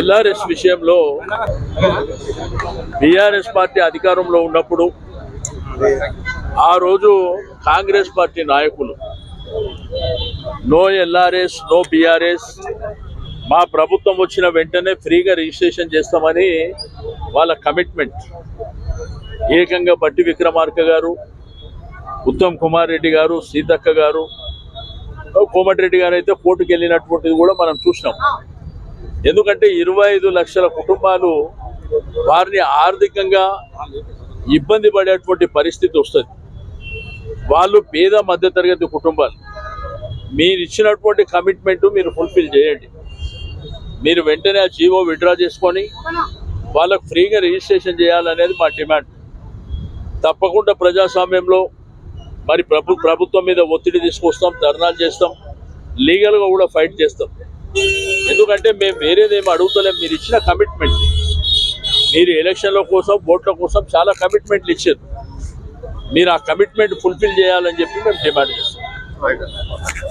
LRS విషయంలో BRS party అధికారంలో ఉన్నప్పుడు ఆ రోజు కాంగ్రెస్ పార్టీ నాయకులు నో ఎల్ఆర్ఎస్ నో బీఆర్ఎస్ మా ప్రభుత్వం వచ్చిన వెంటనే ఫ్రీగా రిజిస్ట్రేషన్ చేస్తామని వాళ్ళ కమిట్మెంట్. ఏకంగా బట్టి విక్రమార్క గారు ఉత్తమ్ కుమార్ రెడ్డి గారు సీతక్క గారు కోమటిరెడ్డి గారు అయితే కోర్టుకు వెళ్ళినటువంటిది కూడా మనం చూసినాం. ఎందుకంటే ఇరవై ఐదు లక్షల కుటుంబాలు వారిని ఆర్థికంగా ఇబ్బంది పడేటువంటి పరిస్థితి వస్తుంది. వాళ్ళు పేద మధ్యతరగతి కుటుంబాలు. మీరు ఇచ్చినటువంటి కమిట్మెంట్ మీరు ఫుల్ఫిల్ చేయండి. మీరు వెంటనే ఆ జీవో విడ్రా చేసుకొని వాళ్ళకు ఫ్రీగా రిజిస్ట్రేషన్ చేయాలనేది మా డిమాండ్ తప్పకుండా ప్రజాస్వామ్యంలో మరి ప్రభు ప్రభుత్వం మీద ఒత్తిడి తీసుకొస్తాం ధర్నాలు చేస్తాం లీగల్గా కూడా ఫైట్ చేస్తాం. ఎందుకంటే మేము వేరేదేమి అడుగుతలేం. మీరు ఇచ్చిన కమిట్మెంట్ మీరు ఎలక్షన్ల కోసం ఓట్ల కోసం చాలా కమిట్మెంట్లు ఇచ్చారు. మీరు ఆ కమిట్మెంట్ ఫుల్ఫిల్ చేయాలని చెప్పి మేము డిమాండ్ చేస్తాం